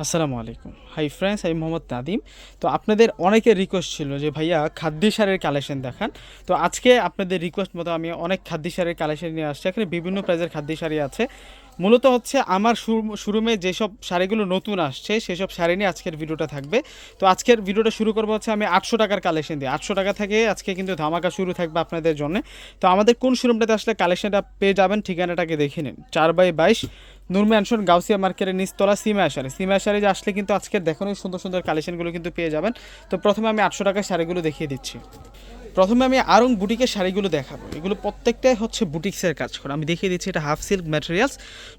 আসসালামু আলাইকুম। Hi friends আমি মোহাম্মদ নাদিম। তো আপনাদের অনেকের রিকোয়েস্ট ছিল যে, ভাইয়া, খাদ্য সারের কালেকশন দেখান। তো আজকে আপনাদের রিকোয়েস্ট মতো আমি অনেক খাদ্য সারের কালেকশন নিয়ে আসছি। এখানে বিভিন্ন প্রাইজের খাদ্য সারি আছে। মূলত হচ্ছে আমার শুরুমে যেসব শাড়িগুলো নতুন আসছে, সেসব শাড়ি নিয়ে আজকের ভিডিওটা থাকবে। তো আজকের ভিডিওটা শুরু করব হচ্ছে আমি আটশো টাকার কালেকশন দিয়ে। আটশো টাকা থেকে আজকে কিন্তু ধামাকা শুরু থাকবে আপনাদের জন্য। তো আমাদের কোন শোরুমটাতে আসলে কালেকশনটা পেয়ে যাবেন ঠিকানাটাকে দেখে নিন। চার বাই বাইশ, নূর ম্যানশন, গাউসিয়া মার্কেটের নিচতলা সিমা আশারি সিমা আশারি যে আসলে কিন্তু আজকে দেখানোই সুন্দর সুন্দর কালেকশনগুলো কিন্তু পেয়ে যাবেন। তো প্রথমে আমি আটশো টাকার শাড়িগুলো দেখিয়ে দিচ্ছি। প্রথমে আমি আরং বুটিকের শাড়িগুলো দেখাবো। এগুলো প্রত্যেকটাই হচ্ছে বুটিক্সের কাজ করা। আমি দেখিয়ে দিচ্ছি, এটা হাফ সিল্ক ম্যাটেরিয়ালস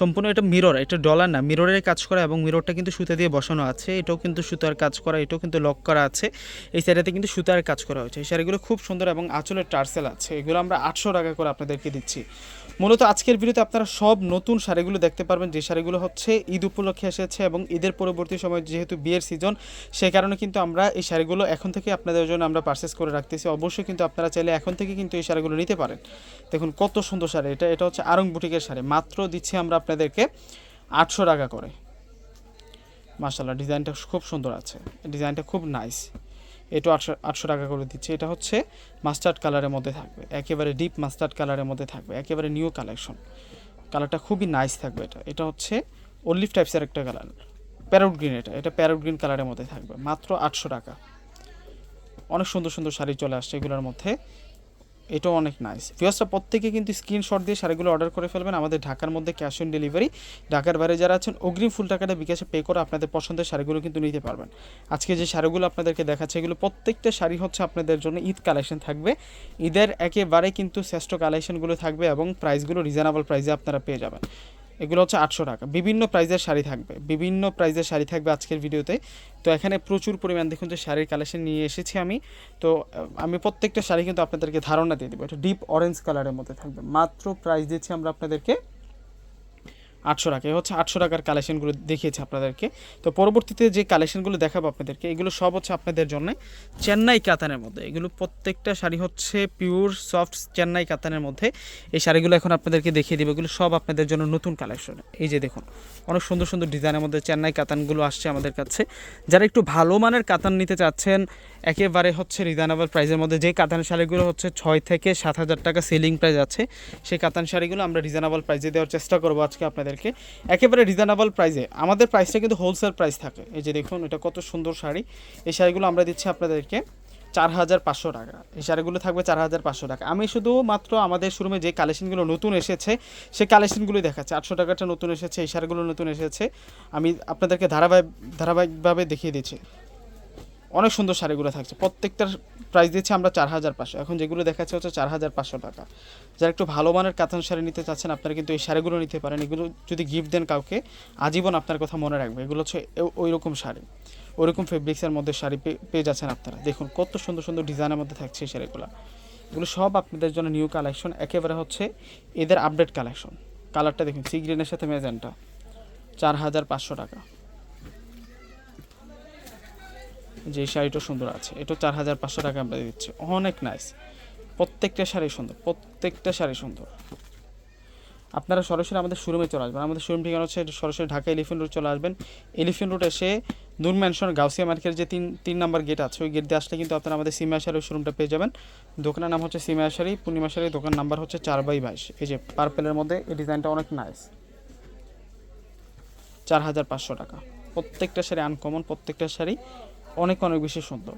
সম্পূর্ণ এটা মিরর এটা ডলার না মিররের কাজ করা এবং মিররটা কিন্তু সুতা দিয়ে বসানো আছে, এটাও কিন্তু সুতার কাজ করা, এটাও কিন্তু লক করা আছে। এই শাড়িতে কিন্তু সুতার কাজ করা হয়েছে। এই শাড়িগুলো খুব সুন্দর এবং আঁচলের টার্সেল আছে। এগুলো আমরা আটশো টাকা করে আপনাদেরকে দিচ্ছি। মূলত আজকের ভিডিওতে আপনারা সব নতুন শাড়িগুলো দেখতে পারবেন। যে শাড়িগুলো হচ্ছে ঈদ উপলক্ষে এসেছে এবং ঈদের পরবর্তী সময় যেহেতু বিয়ের সিজন সেই কারণে কিন্তু আমরা এই শাড়িগুলো এখন থেকে আপনাদের জন্য আমরা পারচেস করে রাখতেছি। অবশ্যই কিন্তু আপনারা চাইলে এখন থেকে কিন্তু এই শাড়িগুলো নিতে পারেন। দেখুন কত সুন্দর শাড়ি, এটা এটা হচ্ছে আরং বুটিকের শাড়ি। মাত্র দিচ্ছি আমরা আপনাদেরকে আটশো টাকা করে। মাসাল্লাহ ডিজাইনটা খুব সুন্দর আছে। ডিজাইনটা খুব নাইস এটা আটশো আটশো টাকা করে দিচ্ছে। এটা হচ্ছে মাস্টার্ড কালারের মধ্যে থাকবে। একেবারে ডিপ মাস্টার্ড কালারের মধ্যে থাকবে। একেবারে নিউ কালেকশন কালারটা খুবই নাইস থাকবে এটা। এটা হচ্ছে অলিভ টাইপসের একটা কালার প্যারোট গ্রিন এটা। এটা প্যারোট গ্রিন কালারের মধ্যে থাকবে। মাত্র আটশো টাকা। অনেক সুন্দর সুন্দর শাড়ি চলে আসছে এগুলোর মধ্যে। এটাও অনেক নাইস ভিউসটা প্রত্যেকে কিন্তু স্ক্রিনশট দিয়ে শাড়িগুলো অর্ডার করে ফেলবেন। আমাদের ঢাকার মধ্যে ক্যাশ অন ডেলিভারি ঢাকার বাইরে যারা আছেন, অগ্রিম ফুল টাকাটা বিকাশে পে করে আপনাদের পছন্দের শাড়িগুলো কিন্তু নিতে পারবেন। আজকে যে শাড়িগুলো আপনাদেরকে দেখাচ্ছে, এগুলো প্রত্যেকটা শাড়ি হচ্ছে আপনাদের জন্য ঈদ কালেকশন থাকবে। ঈদের একেবারে কিন্তু শ্রেষ্ঠ কালেকশনগুলো থাকবে এবং প্রাইসগুলো রিজনেবল প্রাইসে আপনারা পেয়ে যাবেন। এগুলো হচ্ছে আটশো টাকা। বিভিন্ন প্রাইজের শাড়ি থাকবে। বিভিন্ন প্রাইজের শাড়ি থাকবে আজকের ভিডিওতে। তো এখানে প্রচুর পরিমাণ দেখুন যে শাড়ির কালেকশন নিয়ে এসেছি আমি। তো আমি প্রত্যেকটা শাড়ি কিন্তু আপনাদেরকে ধারণা দিয়ে দেবো। এটা ডিপ অরেঞ্জ কালারের মধ্যে থাকবে। মাত্র প্রাইস দিচ্ছি আমরা আপনাদেরকে আটশো টাকা। হচ্ছে আটশো টাকার কালেকশনগুলো দেখিয়েছি আপনাদেরকে। তো পরবর্তীতে যে কালেকশনগুলো দেখাবো আপনাদেরকে, এগুলো সব হচ্ছে আপনাদের জন্য চেন্নাই কাতানের মধ্যে। এগুলো প্রত্যেকটা শাড়ি হচ্ছে পিওর সফট চেন্নাই কাতানের মধ্যে। এই শাড়িগুলো এখন আপনাদেরকে দেখিয়ে দেবো। এগুলো সব আপনাদের জন্য নতুন কালেকশন এই যে দেখুন, অনেক সুন্দর সুন্দর ডিজাইনের মধ্যে চেন্নাই কাতানগুলো আসছে আমাদের কাছে। যারা একটু ভালো মানের কাতান নিতে চাচ্ছেন, একেবারে হচ্ছে রিজনেবল প্রাইসের মধ্যে যে কাতান শাড়িগুলো হচ্ছে ছয় থেকে সাত হাজার টাকা সেলিং প্রাইস আছে, সেই কাতান শাড়িগুলো আমরা রিজনেবল প্রাইসে দেওয়ার চেষ্টা করব আজকে আপনাদেরকে একেবারে রিজনেবল প্রাইসে আমাদের প্রাইসটা কিন্তু হোলসেল প্রাইস থাকে। এই যে দেখুন, এটা কত সুন্দর শাড়ি। এই শাড়িগুলো আমরা দিচ্ছি আপনাদেরকে চার হাজার পাঁচশো টাকা। এই শাড়িগুলো থাকবে চার হাজার পাঁচশো টাকা। আমি শুধু মাত্র আমাদের শোরুমে যে কালেকশনগুলো নতুন এসেছে সেই কালেকশনগুলোই দেখাচ্ছে। আটশো টাকাটা নতুন এসেছে, এই শাড়িগুলো নতুন এসেছে। আমি আপনাদেরকে ধারাবাহিক, ধারাবাহিকভাবে দেখিয়ে দিচ্ছি। অনেক সুন্দর শাড়িগুলো থাকছে। প্রত্যেকটার প্রাইস দিচ্ছি আমরা চার হাজার পাঁচশো। এখন যেগুলো দেখাচ্ছে হচ্ছে চার হাজার পাঁচশো টাকা। যারা একটু ভালো মানের কাতান শাড়ি নিতে চাচ্ছেন, আপনারা কিন্তু এই শাড়িগুলো নিতে পারেন। এগুলো যদি গিফট দেন কাউকে, আজীবন আপনার কথা মনে রাখবে। এগুলো হচ্ছে ওই রকম শাড়ি। ওইরকম ফেব্রিক্সের মধ্যে শাড়ি পেয়ে যাচ্ছেন আপনারা। দেখুন কত সুন্দর সুন্দর ডিজাইনের মধ্যে থাকছে এই শাড়িগুলো। এগুলো সব আপনাদের জন্য নিউ কালেকশন একেবারে হচ্ছে এদের আপডেট কালেকশন কালারটা দেখুন সি গ্রিনের সাথে মেজেন্টা চার হাজার পাঁচশো টাকা। যে শাড়িটা সুন্দর আছে, এটা চার হাজার পাঁচশো টাকা আমরা দিচ্ছি। অনেক নাইস প্রত্যেকটা শাড়ি সুন্দর, প্রত্যেকটা শাড়ি সুন্দর। আপনারা সরাসরি আমাদের শোরুমে চলে আসবেন। আমাদের শোরুম ঠিকানা হচ্ছে সরাসরি ঢাকা এলিফেন্ট রোড চলে আসবেন। এলিফেন্ট রোড এসে নূর ম্যানশন গাউসিয়া মার্কেটের যে তিন তিন নাম্বার গেট আছে, ওই গেট দিয়ে আসলে কিন্তু আপনারা আমাদের সিমা শাড়ির শোরুমটা পেয়ে যাবেন। দোকানের নাম হচ্ছে সিমা শাড়ি, পূর্ণিমা শাড়ি, দোকান নাম্বার হচ্ছে চার বাই বাইশ। এই যে পার্পেলের মধ্যে এই ডিজাইনটা অনেক নাইস চার হাজার পাঁচশো টাকা। প্রত্যেকটা শাড়ি আনকমন প্রত্যেকটা শাড়ি অনেক অনেক বেশি সুন্দর।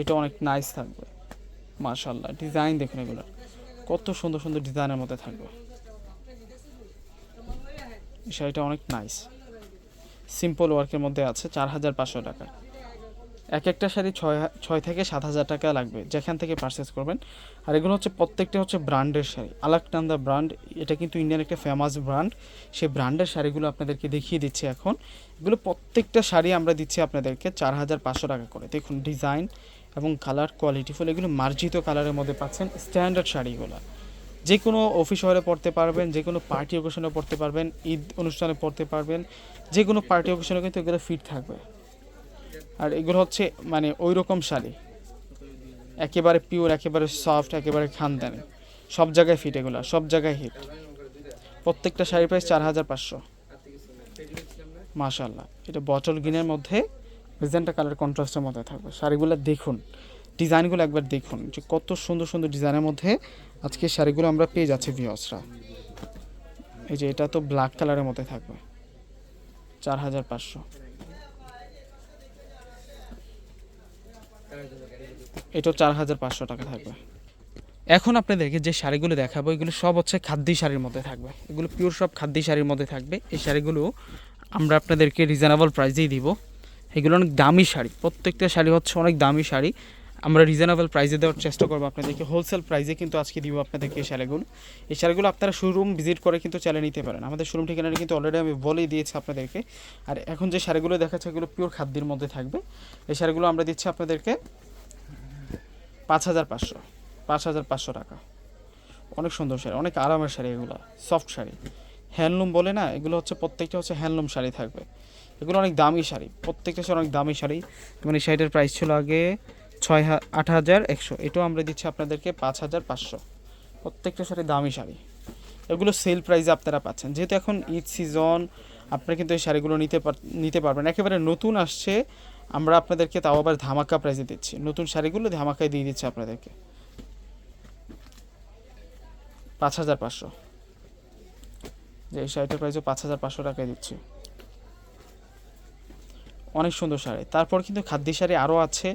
এটা অনেক নাইস থাকবে। মার্শাল্লাহ ডিজাইন দেখুন এগুলো। কত সুন্দর সুন্দর ডিজাইনের মধ্যে থাকবে। শাড়িটা অনেক নাইস সিম্পল ওয়ার্কের মধ্যে আছে, চার হাজার পাঁচশো টাকা। এক একটা শাড়ি ছয় ছয় থেকে সাত হাজার টাকা লাগবে, যেখান থেকে পারচেস করবেন। আর এগুলো হচ্ছে প্রত্যেকটা হচ্ছে ব্র্যান্ডের শাড়ি। আলাকটান্দা ব্র্যান্ড এটা কিন্তু ইন্ডিয়ান একটা ফেমাস ব্র্যান্ড সেই ব্র্যান্ডের শাড়িগুলো আপনাদেরকে দেখিয়ে দিচ্ছি এখন। এগুলো প্রত্যেকটা শাড়ি আমরা দিচ্ছি আপনাদেরকে চার হাজার পাঁচশো টাকা করে। দেখুন ডিজাইন এবং কালার কোয়ালিটি ফুল এগুলো মার্জিত কালারের মধ্যে পাচ্ছেন স্ট্যান্ডার্ড শাড়িগুলো। যে কোনো অফিস শহরে পড়তে পারবেন যে কোনো পার্টি অকেশনে পড়তে পারবেন, ঈদ অনুষ্ঠানে পড়তে পারবেন যে কোনো পার্টি অকেশনে কিন্তু এগুলো ফিট থাকবে। আর এগুলো হচ্ছে মানে ওই রকম শাড়ি একেবারে পিওর একেবারে সফট একেবারে খানদানি। সব জায়গায় ফিট এগুলো, সব জায়গায় হিট প্রত্যেকটা শাড়ির প্রাইস চার হাজার পাঁচশো। মাশাল্লাহ এটা বটল গ্রিনের মধ্যে রিজেন্টা কালার কন্ট্রাস্টের মধ্যে থাকবে। শাড়িগুলো দেখুন, ডিজাইনগুলো একবার দেখুন যে কত সুন্দর সুন্দর ডিজাইনের মধ্যে আজকে শাড়িগুলো আমরা পেয়ে যাচ্ছি ভিওসরা এই যে এটা তো ব্ল্যাক কালারের মধ্যে থাকবে। চার হাজার পাঁচশো। এটাও চার হাজার পাঁচশো টাকা থাকবে। এখন আপনাদেরকে যে শাড়িগুলো দেখাবো, এগুলো সব হচ্ছে খাদ্যি শাড়ির মধ্যে থাকবে। এগুলো পিওর সব খাদ্যি শাড়ির মধ্যে থাকবে। এই শাড়িগুলো আমরা আপনাদেরকে রিজনেবল প্রাইসেই দিব। এগুলো অনেক দামি শাড়ি। প্রত্যেকটা শাড়ি হচ্ছে অনেক দামি শাড়ি। আমরা রিজনেবল প্রাইসে দেওয়ার চেষ্টা করব আপনাদেরকে। হোলসেল প্রাইসে কিন্তু আজকে দিব আপনাদেরকে এই শাড়িগুলো। এই শাড়িগুলো আপনারা শোরুম ভিজিট করে কিন্তু চালিয়ে নিতে পারেন। আমাদের শোরুম ঠিকানাটা কিন্তু অলরেডি আমি বলেই দিয়েছি আপনাদেরকে। আর এখন যে শাড়িগুলো দেখাচ্ছে, এগুলো পিওর খাদ্যের মধ্যে থাকবে। এই শাড়িগুলো আমরা দিচ্ছি আপনাদেরকে পাঁচ হাজার পাঁচশো, পাঁচ হাজার পাঁচশো টাকা। অনেক সুন্দর শাড়ি, অনেক আরামের শাড়ি এগুলো, সফট শাড়ি। হ্যান্ডলুম বলে না, এগুলো হচ্ছে প্রত্যেকটা হচ্ছে হ্যান্ডলুম শাড়ি থাকবে। এগুলো অনেক দামি শাড়ি, প্রত্যেকটা শাড়ি অনেক দামি শাড়ি। এই শাড়িটার প্রাইস ছিল আগে ছয় আট হাজার একশো, এটাও আমরা দিচ্ছি আপনাদেরকে পাঁচ হাজার পাঁচশো। প্রত্যেকটা শাড়ি দামি শাড়ি। এগুলো সেল প্রাইসে আপনারা পাচ্ছেন। যেহেতু এখন ঈদ সিজন আপনারা কিন্তু এই শাড়িগুলো নিতে নিতে পারবেন। একেবারে নতুন আসছে, আমরা আপনাদেরকে তাও আবার ধামাকা প্রাইজে দিচ্ছি। নতুন শাড়িগুলো ধামাকায় দিয়ে দিচ্ছি আপনাদেরকে। পাঁচ হাজার পাঁচশো। যে এই শাড়িটার প্রাইসও পাঁচ হাজার পাঁচশো টাকায় দিচ্ছি। অনেক সুন্দর শাড়ি। তারপর কিন্তু খাদ্য শাড়ি আরও আছে,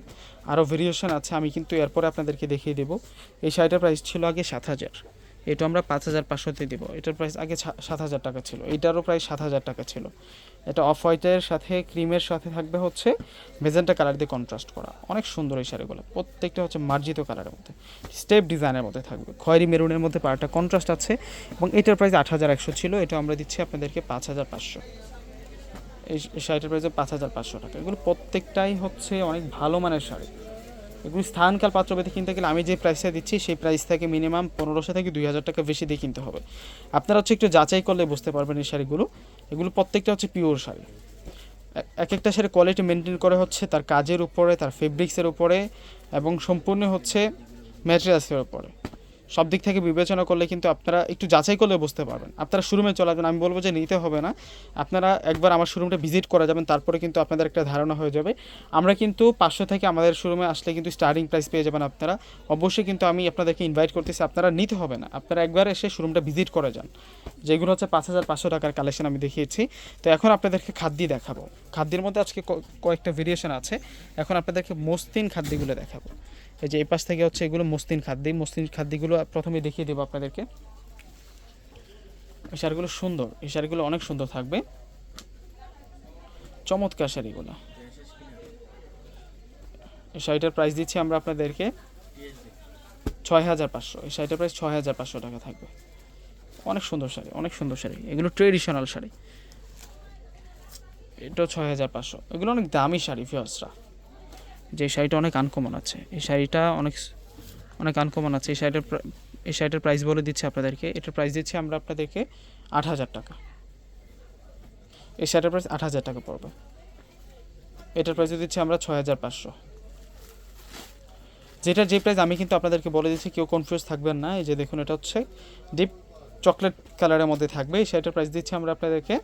আরও ভেরিয়েশন আছে, আমি কিন্তু এরপরে আপনাদেরকে দেখিয়ে দেবো। এই শাড়িটার প্রাইস ছিল আগে সাত হাজার। এটা আমরা পাঁচ হাজার পাঁচশোতে দিব। এটার প্রাইস আগে সাত হাজার টাকা ছিল। এটারও প্রায় সাত হাজার টাকা ছিল। এটা অফ হোয়াইটের সাথে, ক্রিমের সাথে থাকবে হচ্ছে মেজেন্টা কালার দিয়ে কন্ট্রাস্ট করা। অনেক সুন্দর এই শাড়িগুলো। প্রত্যেকটা হচ্ছে মার্জিত কালারের মধ্যে। স্টেপ ডিজাইনের মধ্যে থাকবে। খয়েরি মেরুনের মধ্যে পাড়াটা কন্ট্রাস্ট আছে এবং এটার প্রাইস আট হাজার একশো ছিল। এটা আমরা দিচ্ছি আপনাদেরকে পাঁচ হাজার পাঁচশো। এই শাড়িটার প্রাইস পাঁচ হাজার পাঁচশো টাকা। এগুলো প্রত্যেকটাই হচ্ছে অনেক ভালো মানের শাড়ি। এগুলো স্থানকাল পাত্রভেদে কিনতে গেলে আমি যে প্রাইসটা দিচ্ছি, সেই প্রাইস থেকে মিনিমাম পনেরোশো থেকে দুই হাজার টাকা বেশি দিয়ে কিনতে হবে। আপনারা হচ্ছে একটু যাচাই করলে বুঝতে পারবেন এই শাড়িগুলো। এগুলো প্রত্যেকটা হচ্ছে পিওর শাড়ি। এক একটা শাড়ি কোয়ালিটি মেনটেন করে হচ্ছে তার কাজের উপরে, তার ফেব্রিক্সের উপরে এবং সম্পূর্ণ হচ্ছে ম্যাটেরিয়ালসের উপরে। সব দিক থেকে বিবেচনা করলে কিন্তু আপনারা একটু যাচাই করলে বুঝতে পারবেন। আপনারা শোরুমে চলে যাবেন আমি বলব যে নিতে হবে না। আপনারা একবার আমার শোরুমটা ভিজিট করে যাবেন, তারপরে কিন্তু আপনাদের একটা ধারণা হয়ে যাবে। আমরা কিন্তু পাঁচশো থেকে আমাদের শোরুমে আসলে কিন্তু স্টার্টিং প্রাইস পেয়ে যাবেন আপনারা। অবশ্যই কিন্তু আমি আপনাদেরকে ইনভাইট করতেছি, আপনারা নিতে হবে না। আপনারা একবার এসে শোরুমটা ভিজিট করে যান। যেগুলো হচ্ছে পাঁচ হাজার পাঁচশো টাকার কালেকশন আমি দেখিয়েছি। তো এখন আপনাদেরকে খাদ্যি দেখাবো। খাদ্যের মধ্যে আজকে কয়েকটা ভেরিয়েশন আছে। এখন আপনাদেরকে মসৃণ খাদ্যগুলো দেখাবো। এই যে এই পাশ থেকে হচ্ছে এগুলো মসৃণ খাদ্য। মসৃণ খাদ্যগুলো প্রথমে দেখিয়ে দেবো আপনাদেরকে। এই শাড়িগুলো সুন্দর। এই শাড়িগুলো অনেক সুন্দর থাকবে। চমৎকার শাড়িগুলো এই শাড়িটার প্রাইস দিচ্ছি আমরা আপনাদেরকে ছয় হাজার পাঁচশো। এই শাড়িটার প্রাইস ছয় হাজার পাঁচশো টাকা থাকবে। অনেক সুন্দর শাড়ি অনেক সুন্দর শাড়ি এগুলো ট্রেডিশনাল শাড়ি এটাও ছয় হাজার পাঁচশো। এগুলো অনেক দামি শাড়ি ফিয়ার্সরা যে এই শাড়িটা অনেক আনকমন আছে। এই শাড়িটা অনেক অনেক আনকমন আছে। এই শাড়িটার এই শাড়িটার প্রাইস বলে দিচ্ছি আপনাদেরকে। এটার প্রাইস দিচ্ছি আমরা আপনাদেরকে আট হাজার টাকা। এই শাড়িটার প্রাইস আট হাজার টাকা পড়বে। এটার প্রাইস দিচ্ছি আমরা ছয় হাজার পাঁচশো। যেটা যে প্রাইস আমি কিন্তু আপনাদেরকে বলে দিচ্ছি, কেউ কনফিউজ থাকবেন না। এই যে দেখুন, এটা হচ্ছে ডিপ চকলেট কালারের মধ্যে থাকবে। এই শাড়িটার প্রাইস দিচ্ছি আমরা আপনাদেরকে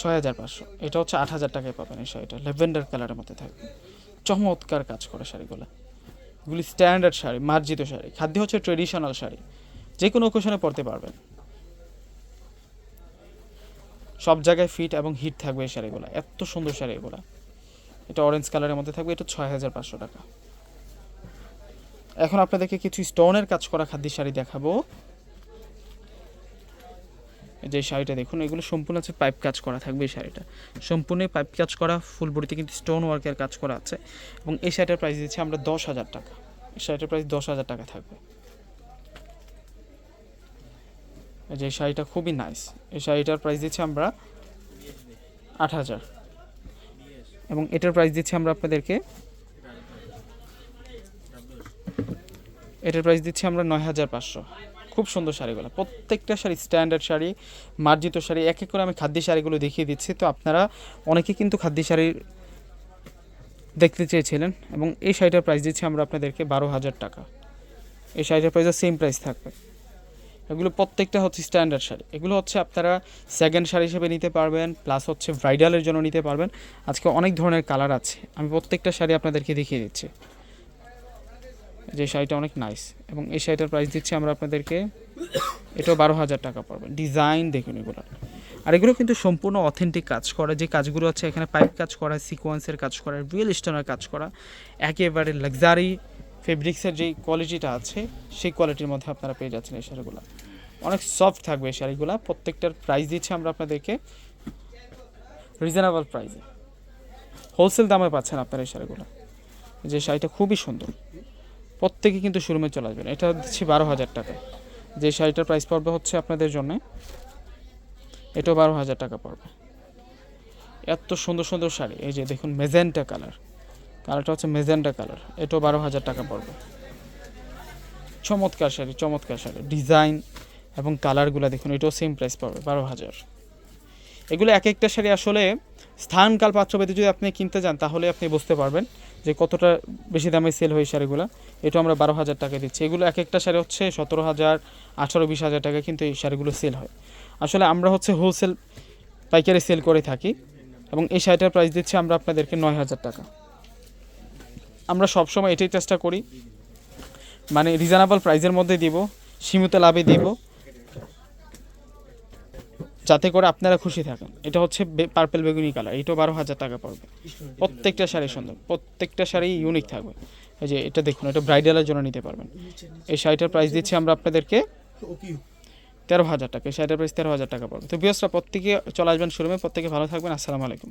ছয় হাজার পাঁচশো। এটা হচ্ছে আট হাজার টাকায় পাবেন এই শাড়িটা। ল্যাভেন্ডার কালারের মধ্যে থাকবে। চমৎকার কাজ করে শাড়িগুলো। এগুলি স্ট্যান্ডার্ড শাড়ি, মার্জিত শাড়ি, খাদ্য হচ্ছে ট্রেডিশনাল শাড়ি যে কোনো ওকেশনে পরতে পারবেন। সব জায়গায় ফিট এবং হিট থাকবে এই শাড়িগুলো, এত সুন্দর শাড়ি এগুলো। এটা অরেঞ্জ কালারের মধ্যে থাকবে, এটা ছয় হাজার পাঁচশো টাকা। এখন আপনাদেরকে কিছু স্টোনের কাজ করা খাদ্য শাড়ি দেখাবো। যে শাড়িটা দেখুন, এগুলো সম্পূর্ণ হচ্ছে পাইপ কাজ করা থাকবে এই শাড়িটা। সম্পূর্ণ পাইপ কাজ করা ফুল বডিতে কিন্তু স্টোন ওয়ার্কের কাজ করা আছে। এবং এই শাড়িটার প্রাইস দিচ্ছি আমরা দশ হাজার টাকা। এই শাড়িটার প্রাইস দশ হাজার টাকা থাকবে। যে শাড়িটা খুবই নাইস এই শাড়িটার প্রাইস দিচ্ছি আমরা আট হাজার। এবং এটার প্রাইস দিচ্ছি আমরা আপনাদেরকে এটার প্রাইস দিচ্ছি আমরা নয় হাজার পাঁচশো। খুব সুন্দর শাড়িগুলো। প্রত্যেকটা শাড়ি স্ট্যান্ডার্ড শাড়ি, মার্জিত শাড়ি, এক এক করে আমি খাদ্য শাড়িগুলো দেখিয়ে দিচ্ছি। তো আপনারা অনেকে কিন্তু খাদ্য শাড়ির দেখতে চেয়েছিলেন এবং এই শাড়িটার প্রাইস দিচ্ছি আমরা আপনাদেরকে বারো হাজার টাকা। এই শাড়িটার প্রাইসও সেম প্রাইস থাকবে। এগুলো প্রত্যেকটা হচ্ছে স্ট্যান্ডার্ড শাড়ি। এগুলো হচ্ছে আপনারা সেকেন্ড শাড়ি হিসেবে নিতে পারবেন প্লাস হচ্ছে ব্রাইডালের জন্য নিতে পারবেন। আজকে অনেক ধরনের কালার আছে। আমি প্রত্যেকটা শাড়ি আপনাদেরকে দেখিয়ে দিচ্ছি। যে শাড়িটা অনেক নাইস এবং এই শাড়িটার প্রাইস দিচ্ছি আমরা আপনাদেরকে, এটাও বারো হাজার টাকা পড়বে। ডিজাইন দেখুন এগুলো। আর এগুলো কিন্তু সম্পূর্ণ অথেন্টিক কাজ করা। যে কাজগুলো আছে, এখানে পাইপ কাজ করা সিকোয়েন্সের কাজ করা রিয়েল স্টোনের কাজ করা, একেবারে লাক্সারি ফেব্রিক্সের যে কোয়ালিটিটা আছে, সেই কোয়ালিটির মধ্যে আপনারা পেয়ে যাচ্ছেন এই শাড়িগুলো। অনেক সফট থাকবে এই শাড়িগুলো। প্রত্যেকটার প্রাইস দিচ্ছি আমরা আপনাদেরকে রিজনেবল প্রাইসে হোলসেল দামে পাচ্ছেন আপনারা এই শাড়িগুলো। যে শাড়িটা খুবই সুন্দর। প্রত্যেকে কিন্তু শোরুমে চলে আসবেন। এটা দিচ্ছি বারো হাজার টাকা। যে শাড়িটার প্রাইস পড়বে হচ্ছে আপনাদের জন্য, এটাও বারো হাজার টাকা পড়বে। এত সুন্দর সুন্দর শাড়ি। এই যে দেখুন মেজেন্টা কালার কালারটা হচ্ছে মেজেন্টা কালার এটাও বারো হাজার টাকা পড়বে। চমৎকার শাড়ি চমৎকার শাড়ি। ডিজাইন এবং কালারগুলো দেখুন, এটাও সেম প্রাইস পড়বে, বারো হাজার। এগুলো এক একটা শাড়ি আসলে স্থান কাল পাত্রভেদে যদি আপনি কিনতে যান, তাহলে আপনি বুঝতে পারবেন যে কতটা বেশি দামে সেল হয় শাড়িগুলো। এটা আমরা বারো হাজার টাকা দিচ্ছি। এগুলো এক একটা শাড়ি হচ্ছে সতেরো হাজার, আঠারো, বিশ হাজার টাকা কিন্তু এই শাড়িগুলো সেল হয়। আসলে আমরা হচ্ছে হোলসেল পাইকারি সেল করে থাকি এবং এই শাড়িটার প্রাইস দিচ্ছি আমরা আপনাদেরকে নয় হাজার টাকা। আমরা সবসময় এটাই চেষ্টা করি মানে রিজনেবল প্রাইসের মধ্যে দিব, সীমিত লাভে দিব। যাতে করে আপনারা খুশি থাকেন। এটা হচ্ছে পার্পেল বেগুনি কালার এটাও বারো হাজার টাকা পড়বে। প্রত্যেকটা শাড়ি সুন্দর প্রত্যেকটা শাড়ি ইউনিক থাকবে। এই যে এটা দেখুন, এটা ব্রাইডালের জন্য নিতে পারবেন। এই শাড়িটার প্রাইস দিচ্ছি আমরা আপনাদেরকে তেরো হাজার টাকা, এই শাড়িটার প্রাইস তেরো হাজার টাকা পড়বে। তো বিয়সরা প্রত্যেকে চলে আসবেন শোরুমে প্রত্যেকে ভালো থাকবেন, আসসালামু আলাইকুম।